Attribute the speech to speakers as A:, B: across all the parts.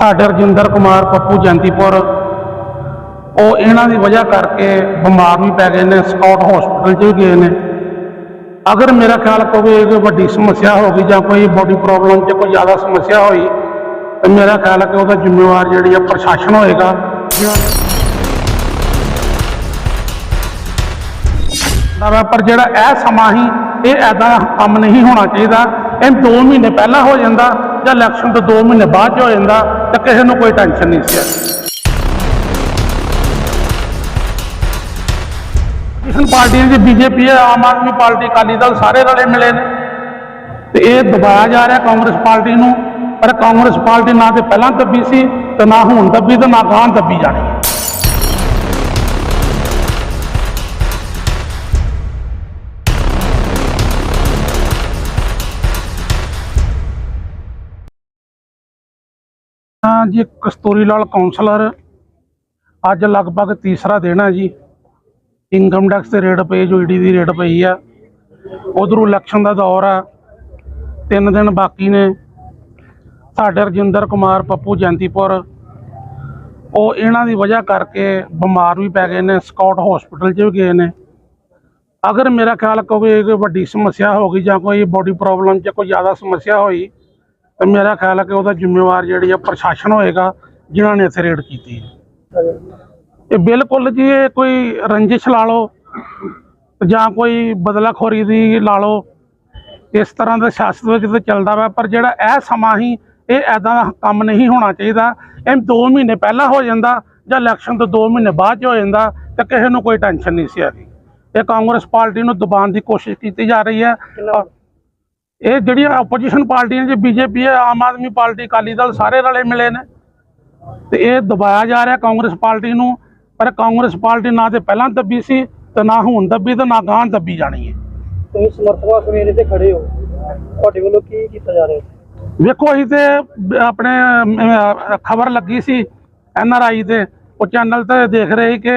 A: ਸਾਡੇ ਰਜਿੰਦਰ ਕੁਮਾਰ, ਪੱਪੂ ਜੰਤੀਪੁਰ, ਉਹ ਇਹਨਾਂ ਦੀ ਵਜ੍ਹਾ ਕਰਕੇ ਬਿਮਾਰ ਵੀ ਪੈ ਗਏ ਨੇ, ਸਕਾਟ ਹਸਪੀਟਲ 'ਚ ਵੀ ਗਏ ਨੇ। ਅਗਰ ਮੇਰਾ ਖਿਆਲ ਕੋਈ ਕੋਈ ਵੱਡੀ ਸਮੱਸਿਆ ਹੋ ਗਈ ਜਾਂ ਕੋਈ ਬੋਡੀ ਪ੍ਰੋਬਲਮ 'ਚ ਕੋਈ ਜ਼ਿਆਦਾ ਸਮੱਸਿਆ ਹੋਈ, ਤਾਂ ਮੇਰਾ ਖਿਆਲ ਹੈ ਕਿ ਉਹਦਾ ਜ਼ਿੰਮੇਵਾਰ ਜਿਹੜੀ ਆ ਪ੍ਰਸ਼ਾਸਨ ਹੋਏਗਾ। ਪਰ ਜਿਹੜਾ ਇਹ ਸਮਾਂ ਹੀ ਇਹ ਐਦਾ ਕੰਮ ਨਹੀਂ ਹੋਣਾ ਚਾਹੀਦਾ। ਇਹ 2 ਮਹੀਨੇ ਪਹਿਲਾਂ ਹੋ ਜਾਂਦਾ ਜਾਂ ਇਲੈਕਸ਼ਨ ਤੋਂ 2 ਮਹੀਨੇ ਬਾਅਦ 'ਚ ਹੋ ਜਾਂਦਾ ਤਾਂ ਕਿਸੇ ਨੂੰ ਕੋਈ ਟੈਨਸ਼ਨ ਨਹੀਂ ਸੀ। ਕਿਸਨ ਪਾਰਟੀ ਦੀ ਬੀਜੇਪੀ ਹੈ, ਆਮ ਆਦਮੀ ਪਾਰਟੀ, ਅਕਾਲੀ ਦਲ ਸਾਰੇ ਰਲੇ ਮਿਲੇ ਨੇ। ਤੇ ਇਹ ਦਬਾਇਆ ਜਾ ਰਿਹਾ ਕਾਂਗਰਸ ਪਾਰਟੀ ਨੂੰ, ਪਰ ਕਾਂਗਰਸ ਪਾਰਟੀ ਨਾ ਤੇ ਪਹਿਲਾਂ ਦੱਬੀ ਸੀ ਤੇ ਨਾ ਹੁਣ ਦੱਬੀ ਤੇ ਨਾ ਗਾਂ ਦੱਬੀ ਜਾਣੀ ਹੈ ਜੀ ਕਸਤੂਰੀ ਲਾਲ ਕਾਉਂਸਲਰ ਅੱਜ ਲਗਭਗ ਤੀਸਰਾ ਦਿਨ ਹੈ ਜੀ। ਇਨਕਮ ਟੈਕਸ ਦੇ ਰੇਟ ਪਏ, ਜੋ ਈਡੀ ਦੀ ਰੇਟ ਪਈ ਆ। ਉਧਰੋਂ ਇਲੈਕਸ਼ਨ ਦਾ ਦੌਰ ਆ। ਤਿੰਨ ਦਿਨ ਬਾਕੀ ਨੇ। ਸਾਡੇ ਰਜਿੰਦਰ ਕੁਮਾਰ, ਪੱਪੂ ਜੈਂਤੀਪੁਰ, ਉਹ ਇਹਨਾਂ ਦੀ ਵਜ੍ਹਾ ਕਰਕੇ ਬਿਮਾਰ ਵੀ ਪੈ ਗਏ ਨੇ, ਸਕਾਟ ਹਸਪੀਟਲ 'ਚ ਵੀ ਗਏ ਨੇ। ਅਗਰ ਮੇਰਾ ਖਿਆਲ ਕੋਈ ਕੋਈ ਵੱਡੀ ਸਮੱਸਿਆ ਹੋ ਗਈ ਜਾਂ ਕੋਈ ਬੋਡੀ ਪ੍ਰੋਬਲਮ 'ਚ ਕੋਈ ਜ਼ਿਆਦਾ ਸਮੱਸਿਆ ਹੋਈ ਤੇ ਮੇਰਾ ਖਿਆਲ ਹੈ ਕਿ ਉਹਦਾ ਜ਼ਿੰਮੇਵਾਰ ਜਿਹੜੀ ਆ ਪ੍ਰਸ਼ਾਸਨ ਹੋਏਗਾ, ਜਿਨ੍ਹਾਂ ਨੇ ਇੱਥੇ ਰੇਡ ਕੀਤੀ ਹੈ। ਇਹ ਬਿਲਕੁਲ ਜੀ ਇਹ ਕੋਈ ਰੰਜਿਸ਼ ਲਾ ਲਓ, ਜਾਂ ਕੋਈ ਬਦਲਾਖੋਰੀ ਦੀ ਲਾ ਲਓ। ਇਸ ਤਰ੍ਹਾਂ ਦਾ ਸਿਆਸਤ ਵਿੱਚ ਤਾਂ ਚੱਲਦਾ ਵਾ, ਪਰ ਜਿਹੜਾ ਇਹ ਸਮਾਂ ਹੀ ਇਹ ਐਦਾਂ ਦਾ ਕੰਮ ਨਹੀਂ ਹੋਣਾ ਚਾਹੀਦਾ। ਇਹ 2 ਮਹੀਨੇ ਪਹਿਲਾਂ ਹੋ ਜਾਂਦਾ, ਜਾਂ ਇਲੈਕਸ਼ਨ ਤੋਂ 2 ਮਹੀਨੇ ਬਾਅਦ 'ਚ ਹੋ ਜਾਂਦਾ, ਤਾਂ ਕਿਸੇ ਨੂੰ ਕੋਈ ਟੈਨਸ਼ਨ ਨਹੀਂ ਸੀ ਹੈਗੀ। ਇਹ ਕਾਂਗਰਸ ਪਾਰਟੀ ਨੂੰ ਦਬਾਉਣ ਦੀ ਕੋਸ਼ਿਸ਼ ਕੀਤੀ ਜਾ ਰਹੀ ਹੈ। ਇਹ ਜਿਹੜੀਆਂ ਆਪੋਜੀਸ਼ਨ ਪਾਰਟੀਆਂ ਜੇ ਬੀਜੇਪੀ ਹੈ ਆਮ ਆਦਮੀ ਪਾਰਟੀ ਅਕਾਲੀ ਦਲ ਸਾਰੇ ਰਲੇ ਮਿਲੇ ਨੇ। ਤੇ ਇਹ ਦਬਾਇਆ ਜਾ ਰਿਹਾ ਕਾਂਗਰਸ ਪਾਰਟੀ ਨੂੰ ਪਰ ਕਾਂਗਰਸ ਪਾਰਟੀ ਨਾ ਤੇ ਪਹਿਲਾਂ ਦੱਬੀ ਸੀ ਤੇ ਨਾ ਹੁਣ ਦੱਬੀ ਤੇ ਨਾ ਗਾਂ ਦੱਬੀ ਜਾਣੀ ਹੈ।
B: ਤੁਸੀਂ ਸਮਰਥਕਾਂ ਸਵੇਰੇ ਤੇ ਖੜੇ ਹੋ। ਤੁਹਾਡੇ ਵੱਲੋਂ ਕੀ ਕੀਤਾ ਜਾ ਰਿਹਾ?
A: ਵੇਖੋ ਅਸੀਂ ਤੇ ਆਪਣੇ ਖਬਰ ਲੱਗੀ ਸੀ ਐਨ ਆਰ ਆਈ ਤੇ। ਉਹ ਚੈਨਲ ਤੇ ਦੇਖ ਰਹੇ ਸੀ ਕਿ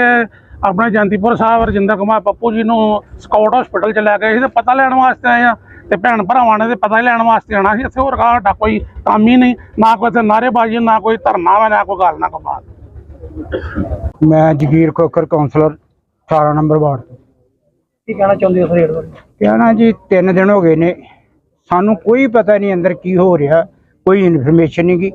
A: ਆਪਣੇ ਜੰਤੀਪੁਰ ਸਾਹਿਬ ਰਜਿੰਦਰ ਕੁਮਾਰ ਪੱਪੂ ਜੀ ਨੂੰ ਸਕਾਊਟ ਹਸਪੀਟਲ ਚ ਲੈ ਗਏ ਸੀ ਤੇ ਪਤਾ ਲੈਣ ਵਾਸਤੇ ਆਏ ਆ। ਤੇ ਭੈਣ ਭਰਾਵਾਂ ਨੇ ਤੇ ਪਤਾ ਹੀ ਲੈਣ ਵਾਸਤੇ ਆਣਾ ਸੀ ਇੱਥੇ ਹੋਰ ਸਾਡਾ ਕੋਈ ਕੰਮ ਹੀ ਨਹੀਂ ਨਾ ਕੋਈ ਇੱਥੇ ਨਾਅਰੇਬਾਜ਼ੀ ਨਾ ਕੋਈ ਧਰਨਾ ਵਾ ਨਾ ਕੋਈ ਗੱਲ ਨਾ ਕੋਈ ਬਾਤ।
C: ਮੈਂ Jagir Khokhar councillor 18 number ward ਤੋਂ।
B: ਕੀ ਕਹਿਣਾ ਚਾਹੁੰਦੇ ਹੋ ਰੇਟ ਬਾਰੇ?
C: ਕਹਿਣਾ ਜੀ 3 ਦਿਨ ਹੋ ਗਏ ਨੇ ਸਾਨੂੰ ਕੋਈ ਪਤਾ ਨਹੀਂ ਅੰਦਰ ਕੀ ਹੋ ਰਿਹਾ ਕੋਈ ਇਨਫੋਰਮੇਸ਼ਨ ਨਹੀਂ ਗੀ।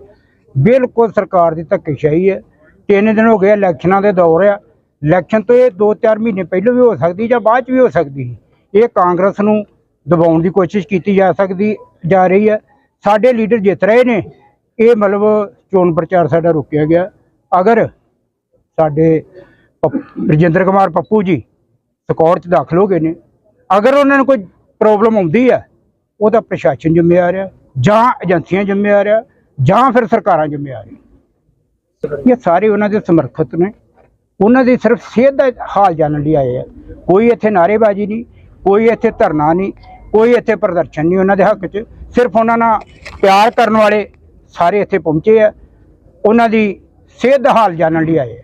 C: ਬਿਲਕੁਲ ਸਰਕਾਰ ਦੀ ਧੱਕੇਸ਼ਾਹੀ ਹੈ। 3 ਦਿਨ ਹੋ ਗਏ ਇਲੈਕਸ਼ਨਾਂ ਦੇ ਦੌਰ ਆ। ਇਲੈਕਸ਼ਨ ਤੋਂ ਇਹ 2-4 ਮਹੀਨੇ ਪਹਿਲਾਂ ਵੀ ਹੋ ਸਕਦੀ ਜਾਂ ਬਾਅਦ ਚ ਵੀ ਹੋ ਸਕਦੀ ਸੀ। ਇਹ ਕਾਂਗਰਸ ਨੂੰ ਦਬਾਉਣ ਦੀ ਕੋਸ਼ਿਸ਼ ਕੀਤੀ ਜਾ ਸਕਦੀ, ਜਾ ਰਹੀ ਹੈ। ਸਾਡੇ ਲੀਡਰ ਜਿੱਤ ਰਹੇ ਨੇ। ਇਹ ਮਤਲਬ ਚੋਣ ਪ੍ਰਚਾਰ ਸਾਡਾ ਰੁਕਿਆ ਗਿਆ। ਅਗਰ ਸਾਡੇ ਰਜਿੰਦਰ ਕੁਮਾਰ ਪੱਪੂ ਜੀ ਸਕੌਰ ਚ ਦਾਖਲ ਹੋ ਗਏ ਨੇ, ਅਗਰ ਉਹਨਾਂ ਨੂੰ ਕੋਈ ਪ੍ਰੋਬਲਮ ਆਉਂਦੀ ਹੈ, ਉਹਦਾ ਪ੍ਰਸ਼ਾਸਨ ਜ਼ਿੰਮੇਵਾਰ ਹੈ ਜਾਂ ਏਜੰਸੀਆਂ ਜ਼ਿੰਮੇਵਾਰ ਹੈ ਜਾਂ ਫਿਰ ਸਰਕਾਰਾਂ ਜ਼ਿੰਮੇਵਾਰ ਹੈ ਇਹ ਸਾਰੇ ਉਹਨਾਂ ਦੇ ਸਮਰਥਕ ਨੇ। ਉਹਨਾਂ ਦੀ ਸਿਰਫ ਸਿਹਤ ਦਾ ਹਾਲ ਜਾਣਨ ਲਈ ਆਏ ਆ। ਕੋਈ ਇੱਥੇ ਨਾਅਰੇਬਾਜ਼ੀ ਨਹੀਂ, ਕੋਈ ਇੱਥੇ ਧਰਨਾ ਨਹੀਂ। ਕੋਈ ਇੱਥੇ ਪ੍ਰਦਰਸ਼ਨ ਨਹੀਂ ਉਹਨਾਂ ਦੇ ਹੱਕ 'ਚ। ਸਿਰਫ ਉਹਨਾਂ ਨਾਲ ਪਿਆਰ ਕਰਨ ਵਾਲੇ ਸਾਰੇ ਇੱਥੇ ਪਹੁੰਚੇ ਆ। ਉਹਨਾਂ ਦੀ ਸਿਹਤ ਦਾ ਹਾਲ ਜਾਣਨ ਲਈ ਆਏ ਆ।